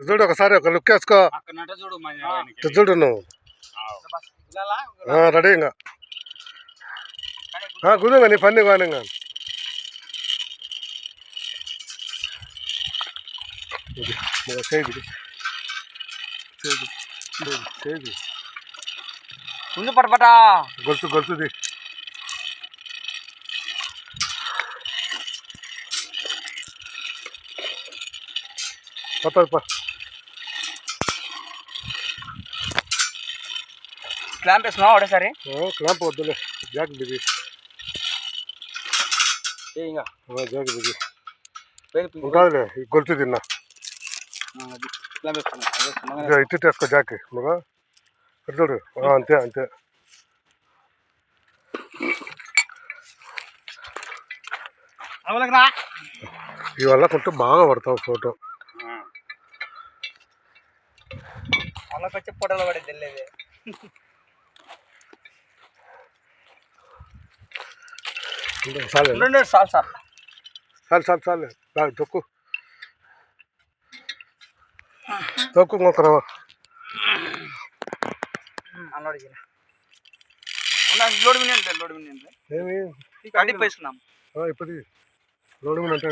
చూడు ఒకసారి ఒక లుక్ వేసుకో అక్కడ నట చూడు మన ఇటు చూడు నువ్వు ఆ, రెడీ ఇంకా ఆ, కుదుగా నీ పని కానీ ఇంకా ఇది, ఇది, చేయి ఇది. చేయి ఇది, చేయి ఇది, చేయి ఇది. ముందు పటపట గొలుసు గొలుసుది పప్ప పప్ప క్లాంప్ వేసుకున్నావా ఒకటేసారి క్లాంప్ వద్దులే. జాక్ బిజీ ఇంకా జాక్ ఇంకాదులే ఈ గొలుసు తిన్నా. ఇటు వేసుకో జాక్ మగ ఇటు చూడు. అంతే అంతే. ఇవల్ల కొంటే బాగా పడతావు ఫోటో. అవలకు వచ్చి ఫోటోలో పడేది తెలియదు చాలు. రెండు చాలు సార్. చాలు చాలు చాలు. బాగా తొక్కు. తొక్కు ఇంకొక అన్నోడికి లోడ్ మినిట్ లోడ్ మినిట్ ఏమి? అడిగి వేసుకున్నాం ఆ, ఇప్పుడు అంటే